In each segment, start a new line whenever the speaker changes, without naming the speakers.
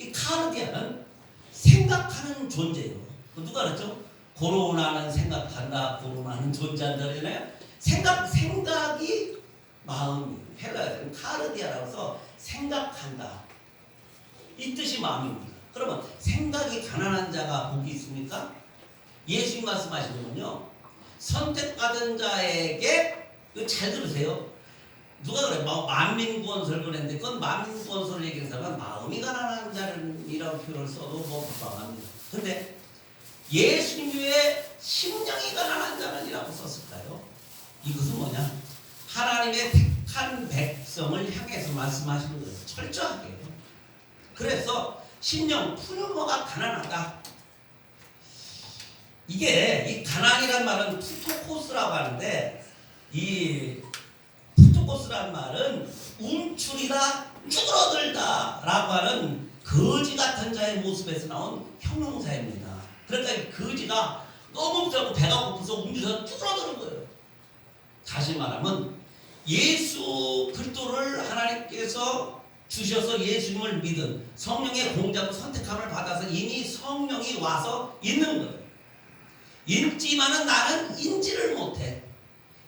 이 카르디아는 생각하는 존재예요. 그 누가 그랬죠? 고로나는 생각한다, 고로나는 존재한다 그러잖아요. 생각, 생각이 마음이 헬라에서는 카르디아라고 해서 생각한다. 이 뜻이 마음입니다. 그러면 생각이 가난한 자가 복이 있습니까? 예수님 말씀하시는군요. 선택받은 자에게 잘 들으세요. 누가 그래? 마- 만민구원설 그랬는데 그건 만민구원설 얘기하는 사람은 마음이 가난한 자는이라고 표현을 써도 뭐 불방합니다. 근데 예수님 왜 심령이 가난한 자는이라고 썼을까요? 이것은 뭐냐? 하나님의 택한 백성을 향해서 말씀하시는 거예요. 철저하게. 그래서 심령 푸르모가 가난하다. 이게 이 가난이란 말은 푸토코스라고 하는데 이 푸토코스란 말은 움츠리다 쭈그러들다 라고 하는 거지 같은 자의 모습에서 나온 형용사입니다. 그러니까 이 거지가 너무 없고 배가 고파서 움직여서 쭈그러드는 거예요. 다시 말하면 예수 그리스도를 하나님께서 주셔서 예수님을 믿은 성령의 공작으로 선택함을 받아서 이미 성령이 와서 있는 거예요. 읽지만은 나는 인지를 못해.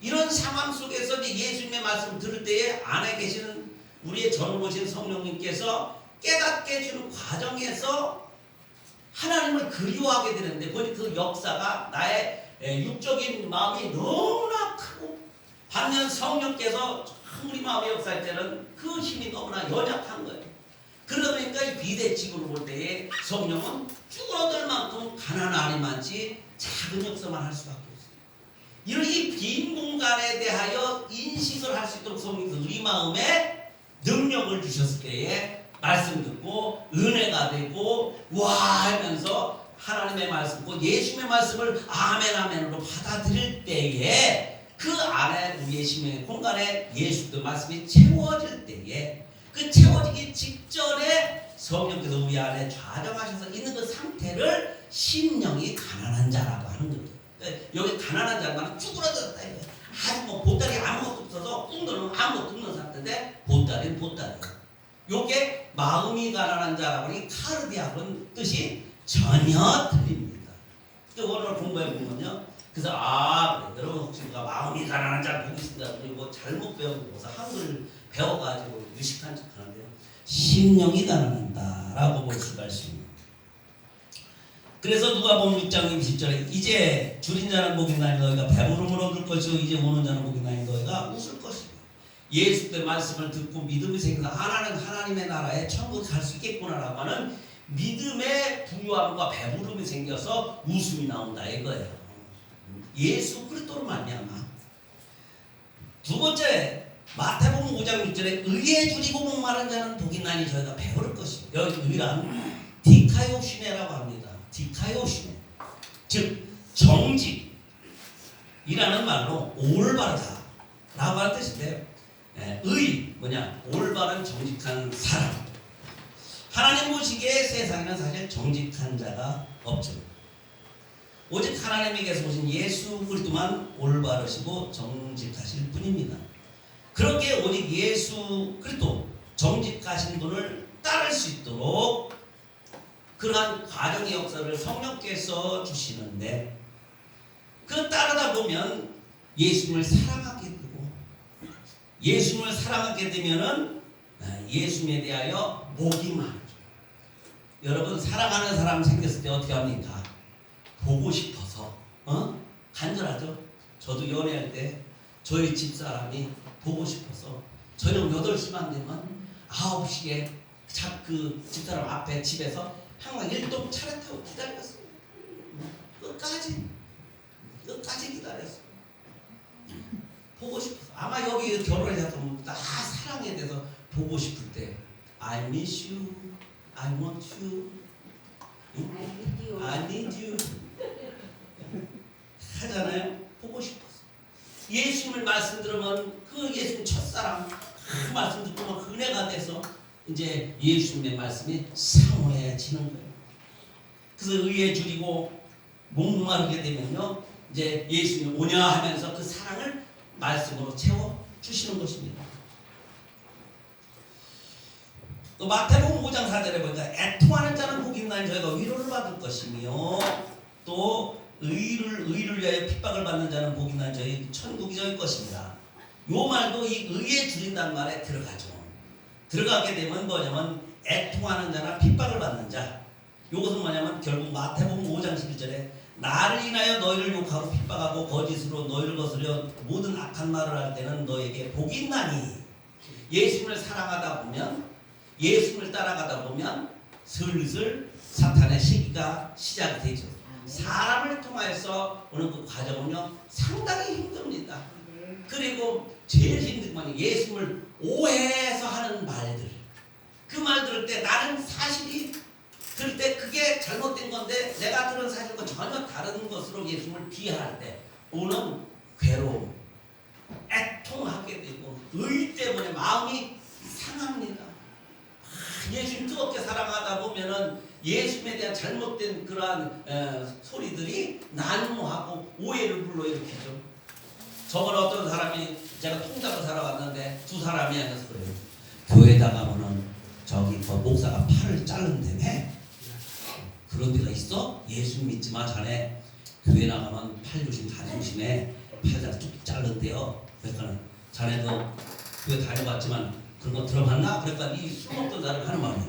이런 상황 속에서 예수님의 말씀 들을 때에 안에 계시는 우리의 전을 보신 성령님께서 깨닫게 해주는 과정에서 하나님을 그리워하게 되는데 그, 그 역사가 나의 에, 육적인 마음이 너무나 크고 반면 성령께서 참 우리 마음의 역사할 때는 그 힘이 너무나 연약한 거예요. 그러니까 이 비대칭으로 볼 때에 성령은 쭈그러들 만큼 가난하니 많지 작은 역사만 할 수밖에. 이런 이 빈 공간에 대하여 인식을 할 수 있도록 성령께서 우리 마음에 능력을 주셨을 때에 말씀 듣고 은혜가 되고 와 하면서 하나님의 말씀 듣고 예수님의 말씀을 아멘 아멘으로 받아들일 때에 그 안에 우리의 심령의 공간에 예수의 말씀이 채워질 때에 그 채워지기 직전에 성령께서 우리 안에 좌정하셔서 있는 그 상태를 심령이 가난한 자라고 하는. 그러니까 여기 가난한 자는 이거예요. 아주 뭐 보따리 아무것도 없어서 웅들은 아무것도 없는 상태인데 보따리는 보따리예요. 요게 마음이 가난한 자라고 하니 카르디아는 뜻이 전혀 틀립니다. 그 오늘 공부해 보면요. 그래서 아 그래. 여러분 혹시 누가 마음이 가난한 자 있습니다. 그리고 잘못 배우고서 한글 배워가지고 유식한 척하는데요. 심령이 가난한다라고 볼 수가 있습니다. 그래서 누가 보면 6장 20절에 이제 줄인 자는 복이 나니 너희가 배부름으로 얻을 것이요 이제 오는 자는 복이 나니 너희가 웃을 것이요 예수 때 말씀을 듣고 믿음이 생겨서 하나는 하나님의 나라에 천국 갈 수 있겠구나라고 하는 믿음의 부유함과 배부름이 생겨서 웃음이 나온다 이거예요. 예수 그리스도로 말미암아. 두 번째 마태복음 5장 6절에 의에 줄이고 목마른 자는 복이 나니 저희가 배부를 것이요. 여기 의란 디카요시네라고 합니다. 디카요시네. 즉 정직이라는 말로 올바르다 라고 하는 뜻인데 예, 의 뭐냐 올바른 정직한 사람. 하나님 보시기에 세상에는 사실 정직한 자가 없죠. 오직 하나님에게서 오신 예수 그리스도만 올바르시고 정직하실 뿐입니다. 그렇게 오직 예수 그리스도 정직하신 분을 따를 수 있도록 그러한 과정의 역사를 성령께서 주시는데 그 따르다 보면 예수님을 사랑하게 되고 예수님을 사랑하게 되면은 예수님에 대하여 목이 많죠. 여러분 사랑하는 사람 생겼을 때 어떻게 합니까? 보고 싶어서 어? 간절하죠. 저도 연애할 때 저희 집 사람이 보고 싶어서 저녁 8시만 되면 9시에 그 집사람 앞에 집에서 항상 일동 차를 타고 기다렸어요. 끝까지 끝까지 기다렸어요. 보고 싶어서 아마 여기 결혼해서 다 사랑에 대해서 보고 싶을 때 I miss you, I want you, I need you 하잖아요. 보고 싶어서 예수님을 말씀 들으면 그 예수님 첫사랑 그 말씀 듣고 막 은혜가 돼서 이제 예수님의 말씀이 사모해지는 거예요. 그래서 의에 줄이고 목마르게 되면요 이제 예수님 오냐 하면서 그 사랑을 말씀으로 채워 주시는 것입니다. 또 마태복음 5장 4절에 보니까 애통하는 자는 복이 있나니 저희가 위로를 받을 것이며 또 의를 의를 위하여 핍박을 받는 자는 복이 있나니 저희 천국이 저희 것입니다. 요 말도 이 의에 줄인다는 말에 들어가죠. 들어가게 되면 뭐냐면 애통하는 자나 핍박을 받는 자. 요것은 뭐냐면 결국 마태복음 5장 11절에 나를 인하여 너희를 욕하고 핍박하고 거짓으로 너희를 거스려 모든 악한 말을 할 때는 너에게 복이 있나니 예수를 사랑하다 보면 예수를 따라가다 보면 슬슬 사탄의 시기가 시작이 되죠. 사람을 통해서 오는 그 과정은요 상당히 힘듭니다. 그리고 제일 힘든 건 예수를 오해해서 하는 말들. 그 말 들을 때 나는 사실이 들을 때 그게 잘못된 건데 내가 들은 사실과 전혀 다른 것으로 예수를 비하할 때 오는 괴로움, 애통하게 되고 의 때문에 마음이 상합니다. 아, 예수님 뜨겁게 사랑하다 보면은 예수님에 대한 잘못된 그러한 에, 소리들이 난무하고 오해를 불러일으키죠. 저번 어떤 사람이 제가 통닭을 갔는데 두 사람이 앉아서 그래요. 교회다 가면은 저기 그 목사가 팔을 자른다며 그런 데가 있어? 예수 믿지 마 자네 교회 나가면 팔 조심 다 조심해 팔다 뚝 자른대요 그러니까 자네도 교회 다녀봤지만 그런 거 들어봤나? 그러니까 이술 먹던 사람이 하는 말이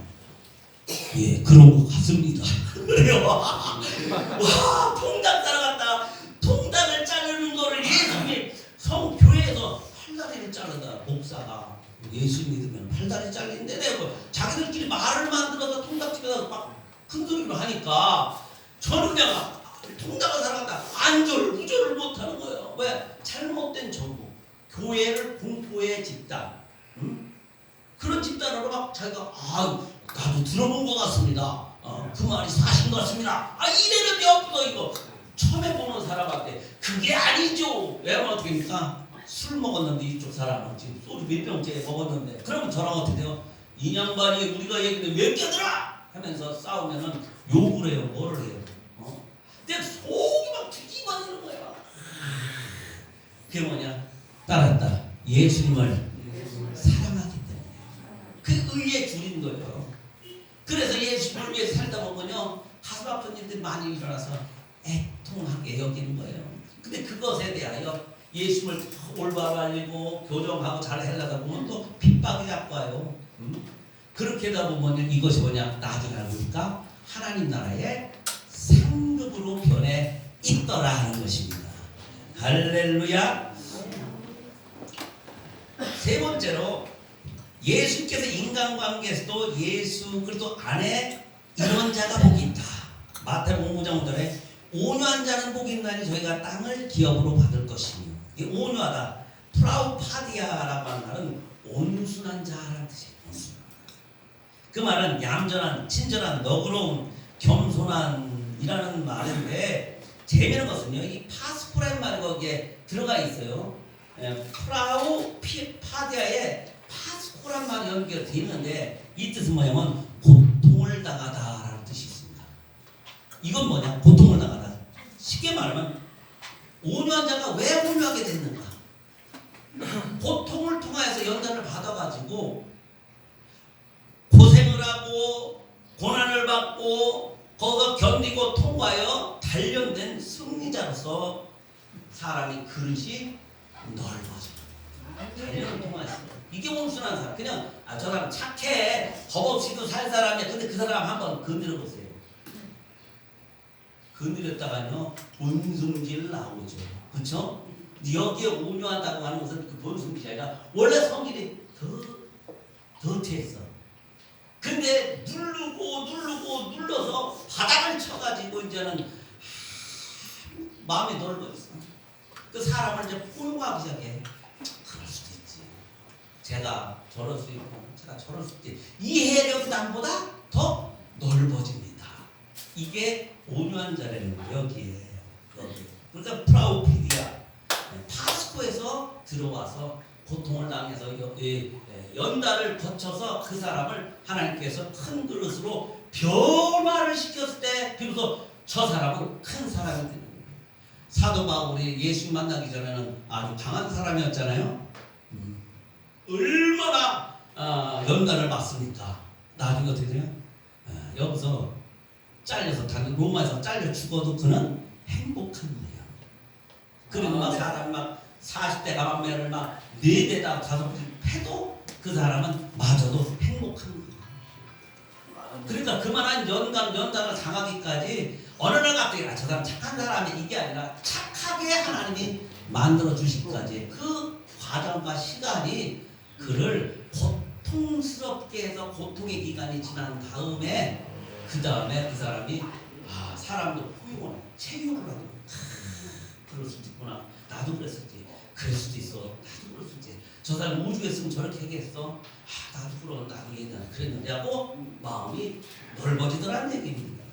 예 그런 거 같습니다 그래요 와 통닭 갔다 통닭을 자르는 거를 예수님이 성교회에서 팔다리를 자르다 목사가 예수 믿으면 팔다리 잘린대. 내고 자기들끼리 말을 만들어서 통닭집에서 막 큰 소리로 하니까 저는 내가 통닭을 사러 갔다. 안절 우절을 못하는 거예요. 왜? 잘못된 정보. 교회를 공포의 집단. 응? 그런 집단으로 막 자기가 아 나도 들어본 것 같습니다. 어, 그 말이 사실 것 같습니다. 아 이래는 없어 이거 처음에 보는 사람한테 그게 아니죠. 왜냐면 어떻게 합니까 술 먹었는데 이쪽 사람은 지금 소주 몇 병째 먹었는데 그러면 저랑 어떻게 돼요? 이 양반이 우리가 얘기를 왜 껴들어 하면서 싸우면은 욕을 해요. 뭐를 해요? 어? 근데 속이 막 뒤집어지는 거야. 그게 뭐냐? 따랐다. 예수님을 사랑하기 때문에. 그 의에 줄인 거예요. 그래서 예수님을 위해 살다 보면요 가슴 아픈 일들이 많이 일어나서 애통하게 여기는 거예요. 근데 그것에 대하여 예수님을 올바로 알리고 교정하고 잘 하려다 보면 또 핍박이 와요. 음? 그렇게 하다 보면 이것이 뭐냐 나중에 알고 보니까 하나님 나라의 상급으로 변해 있더라 하는 것입니다. 할렐루야. 세 번째로 예수께서 인간관계에서도 예수 그리스도 안에 이런 자가 복이 있다. 마태복음 5장 5절에 온유한 자는 복이 있나니 저희가 땅을 기업으로 받을 것이며 이 온유하다 프라우파디아라고 하는 말은 온순한 자라는 뜻이에요. 온순한. 그 말은 얌전한, 친절한, 너그러운, 겸손한이라는 말인데 재미있는 것은요. 이 파스코라는 말이 거기에 들어가 있어요. 예, 프라우 피, 파디아에 파스코란 말이 연결되어 있는데 이 뜻은 뭐냐면 고통을 당하다라는 뜻이 있습니다. 이건 뭐냐? 고통을 당하다. 쉽게 말하면 온유한 자가 왜 온유하게 됐는가? 고통을 통하여서 연단을 받아가지고 고생을 하고 고난을 받고 거기서 견디고 통과하여 단련된 승리자로서 사람이 그릇이 넓어져. 단련을 통해서 이게 온순한 사람. 그냥 아, 저 사람 착해 겁 없이도 살 사람이야. 근데 그 사람 한번 건드려 보세요. 건드렸다가요 본성질 나오죠. 그렇죠? 여기에 온유하다고 하는 것은 그 본성질이 아니라 원래 성질이 더 더티했어. 근데 누르고 누르고 눌러서 바닥을 쳐가지고 이제는 하, 마음이 넓어 있어. 그 사람을 이제 포용하기 시작해. 그럴 수도 있지. 제가 저럴 수 있고, 제가 저럴 수 있지. 이해력이 남보다 더 넓어집니다. 이게 온유한 자라는 거 여기에 여기. 그러니까 프라우피디아 파스코에서 들어와서 고통을 당해서 여- 예, 예, 연달을 거쳐서 그 사람을 하나님께서 큰 그릇으로 변화를 시켰을 때 비로소 저 사람은 큰 사람이 되는 거예요. 사도 바울이 예수 만나기 전에는 아주 강한 사람이었잖아요. 음. 얼마나 아, 연단을 받습니까? 나중에 어떻게 돼요? 아, 여기서 잘려서 단 로마에서 잘려 죽어도 그는 행복한 거예요. 그리고 막 사람 막 40대 가방매를 막네 대다 다섯 대 패도 그 사람은 마저도 행복한 거예요. 그러니까 그만한 연감 연단을 당하기까지 어느 날 갑자기 아, 저 사람 착한 사람이 이게 아니라 착하게 하나님이 만들어 주시기까지 그 과정과 시간이 그를 고통스럽게 해서 고통의 기간이 지난 다음에 그 다음에 그 사람이 아 사람도 포용을 체육을 하고 아, 그럴 수도 있구나. 나도 그랬었지. 그럴 수도 있어. 나도 있지. 저 사람 우주에 있으면 저렇게 하겠어. 아 나도 그럼 나도 옛날에 그랬는데 하고 마음이 넓어지더라는 얘기입니다.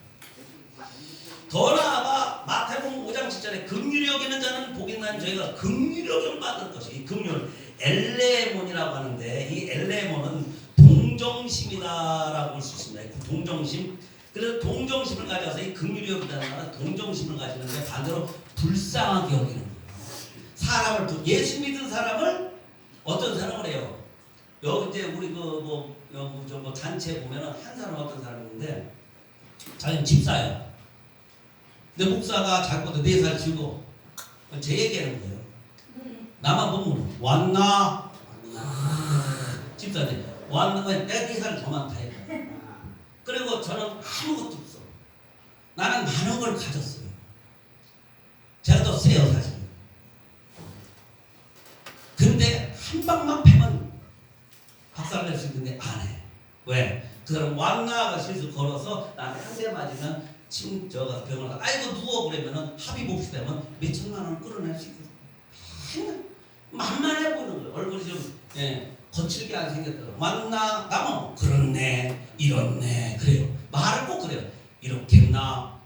더 나아가 마태복음 5장 7절에 긍휼히 여기는 자는 복이 난 저희가 긍휼히 여김 받을 것이. 이 긍휼 엘레몬이라고 하는데 이 엘레몬은 동정심이다라고 볼 수 있습니다. 그 동정심. 그래서 동정심을 가져서 이 긍휼히 여기다는 말은 동정심을 가지는데 반대로 불쌍하게 여기는 거예요. 사람을 부- 예수 믿은 사람을 어떤 사람을 해요? 여기 이제 우리 그뭐 저뭐 단체 보면은 한 사람 어떤 사람인데 자기는 집사야. 근데 목사가 자꾸 네살 치고 제 얘기하는 거예요. 나만 보면 왔나? 집사님 왔나? 왜 내가 네 살 더 많다 이거. 그리고 저는 아무것도 없어. 나는 많은 걸 가졌어요. 제가 더 세요 사실. 근데 한 방만 패면 박살 낼수 있는데 안 해. 왜? 그 사람 왔나가 실수 걸어서 나한테 한대 맞으면 침 저가 병원 가 아이고 누워 그러면은 합의 몫이 되면 몇 천만 원 끌어낼 수 있거든. 만만해 보는 거예요. 얼굴이 좀 예, 거칠게 안 생겼더라고. 왔나? 나면 그렇네, 이렇네, 그래요. 말을 꼭 그래요.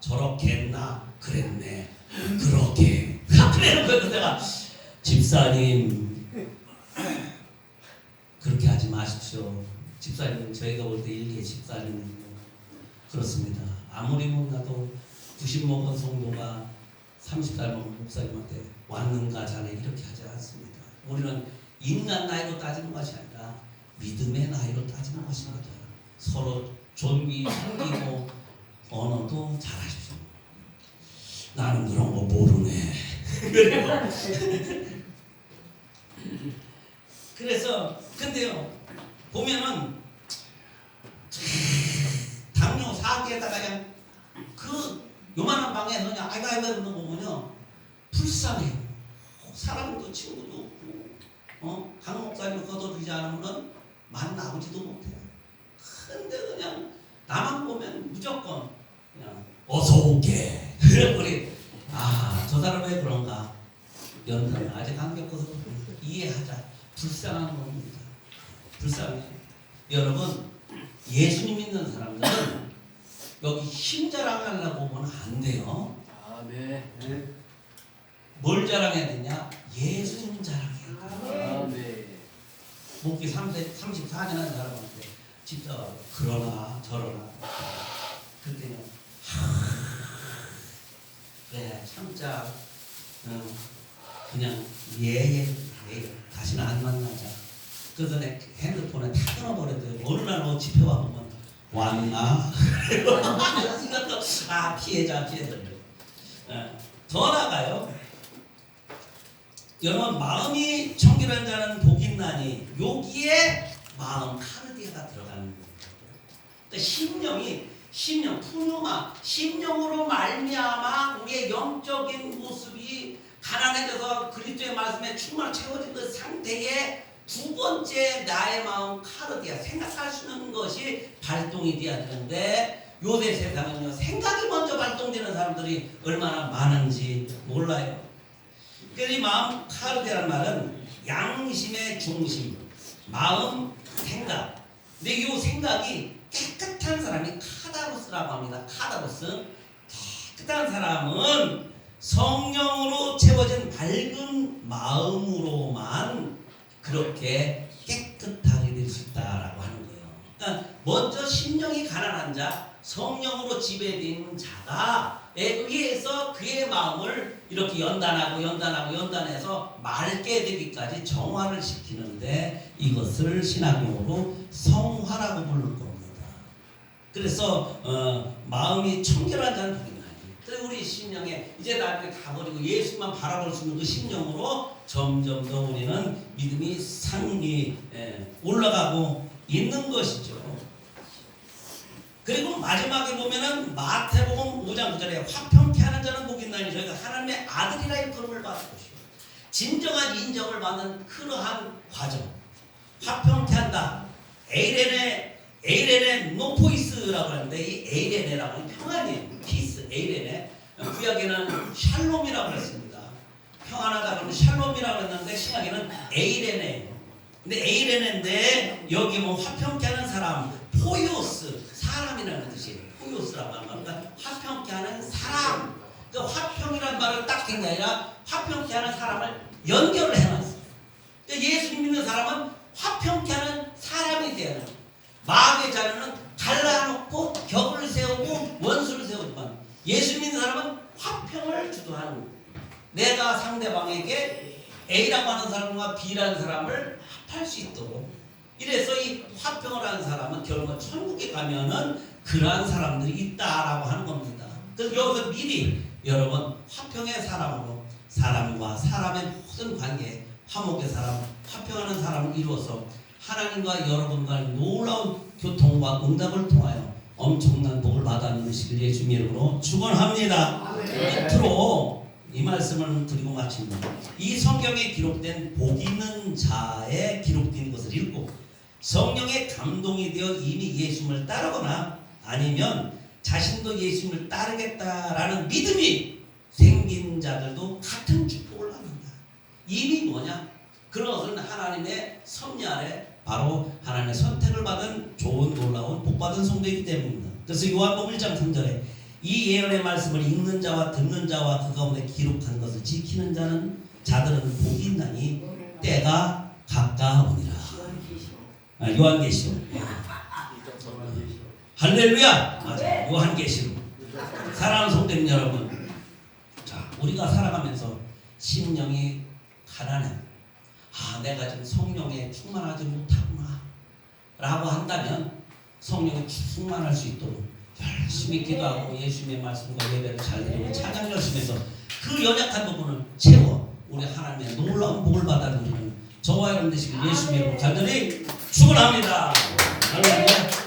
저렇게 했나, 그랬네, 그렇게. 그래요. 그래서 내가 집사님 그렇게 하지 마십시오. 집사님 저희가 볼 때 일개 집사님은 그렇습니다. 아무리 못나도 90 먹은 성도가 30살 먹은 목사님한테 왔는가 자네 이렇게 하지 않습니다. 우리는 인간 나이로 따지는 것이 아니라 믿음의 나이로 따지는 것입니다. 서로 존귀 섬기고 언어도 잘하십시오. 나는 그런 거 모르네. 그래서 근데요 보면은 당뇨 사기에다가 그냥 그 요만한 방에 그냥 아이고 그러는 거 보면요 불쌍해요. 사람도 친구도 없고 어? 강 목사님 걷어주지 않으면 만나보지도 못해요. 근데 그냥 나만 보면 무조건 그냥 어서 오게 그래버리 아저 사람 왜 그런가 연단을 아직 안 겪어서 이해하자 불쌍한 겁니다. 불쌍해. 여러분 예수님 믿는 사람들은 여기 힘 자랑하려고 보면 안 돼요.
아멘.
뭘 자랑해야 되냐? 예수님 돼.
아멘.
목기 3세, 34년 한 사람한테 진짜 그러나 저러나. 그때는 하, 그래 참자 어, 그냥 예예 예, 다시는 안 만나자. 그래서 내 핸드폰에 다 끊어버렸어요 어느 날뭐 집에 와보면 왔나? 이것도 아 피해자 피해자. 어, 더 나가요 여러분 마음이 청결한 자는 복이 있나니 여기에 마음 카르디아가 들어가는 거예요. 그러니까 심령이 심령 푸누마 심령으로 말미암아 우리의 영적인 모습이 가난해져서 그리스도의 말씀에 충만 채워진 그 상태에 두 번째 나의 마음 카르디아 생각할 수 있는 것이 발동이 돼야 되는데 요새 세상은요 생각이 먼저 발동되는 사람들이 얼마나 많은지 몰라요. 이 마음 카르디라는 말은 양심의 중심, 마음, 생각. 근데 이 생각이 깨끗한 사람이 카다로스라고 합니다. 카다로스. 깨끗한 사람은 성령으로 채워진 밝은 마음으로만 그렇게 깨끗하게 될 수 있다라고 하는 거예요. 그러니까 먼저 심령이 가난한 자, 성령으로 지배되는 자가에 의해서 그의 마음을 이렇게 연단하고 연단하고 연단해서 맑게 되기까지 정화를 시키는데 이것을 신학용어로 성화라고 부를 겁니다. 그래서 어, 마음이 청결한 자는 복이 나니. 그리고 우리 심령에 이제 나중에 다 버리고 예수만 바라볼 수 있는 그 심령으로 점점 더 우리는 믿음이 상이 예, 올라가고 있는 것이죠. 그리고 마지막에 보면은 마태복음 5장 9절에 화평케 하는 자는 복이 있나니 저희가 하나님의 아들이라 일컬음을 받을 것이요. 진정한 인정을 받는 그러한 과정. 화평케 한다. 에이레네 에이레네 노포이스라고 하는데 이 에이레네라고 하는 평안이에요. 피스 에이레네. 구약에는 샬롬이라고 했습니다. 평안하다 그러면 샬롬이라고 했는데 신약에는 에이레네예요. 근데 에이레네인데 여기 뭐 화평케 하는 사람 포이오스 사람이라는 뜻이에요. 포이오스라고 하는 말. 그러니까 화평케 하는 사람. 그 화평이란 말을 딱 된 게 아니라 화평케 하는 사람을 연결을 해놨어요. 그러니까 예수 믿는 사람은 화평케 하는 사람이 되어야 돼요. 마귀의 자녀는 갈라놓고 격을 세우고 원수를 세우지만 예수 믿는 사람은 화평을 주도하는 내가 상대방에게 A라고 하는 사람과 B라는 사람을 합할 수 있도록 이래서 이 화평을 하는 사람은 결국은 천국에 가면은 그러한 사람들이 있다라고 하는 겁니다. 그래서 여기서 미리 여러분 화평의 사람으로 사람과 사람의 모든 관계 화목의 사람 화평하는 사람을 이루어서 하나님과 여러분과의 놀라운 교통과 응답을 통하여 엄청난 복을 받아내시길 예수님 이름으로 축원합니다. 끝으로 이 말씀을 드리고 마칩니다. 이 성경에 기록된 복 있는 자에 기록된 것을 읽고 성령의 감동이 되어 이미 예수님을 따르거나 아니면 자신도 예수님을 따르겠다라는 믿음이 생긴 자들도 같은 축복을 받는다. 이미 뭐냐? 그런 것은 하나님의 섭리 아래 바로 하나님의 선택을 받은 좋은 놀라운 복 받은 성도이기 때문입니다. 그래서 요한복음 1장 3절에 이 예언의 말씀을 읽는 자와 듣는 자와 그 가운데 기록한 것을 지키는 자는 자들은 복이 있나니 때가 가까우니라. 아, 요한계시록. 할렐루야. 맞아. 요한계시록. 사랑하는 성도님 여러분. 자, 우리가 살아가면서 심령이 가난해. 아, 내가 지금 성령에 충만하지 못하구나. 라고 한다면 성령에 충만할 수 있도록 열심히 기도하고 예수님의 말씀과 예배를 잘 드리고 찬양 열심히 해서 그 연약한 부분을 채워 우리 하나님의 놀라운 복을 받아 누리는 저와 여러분 되시길 예수님의 이름으로 간절히 축원합니다. 할렐루야.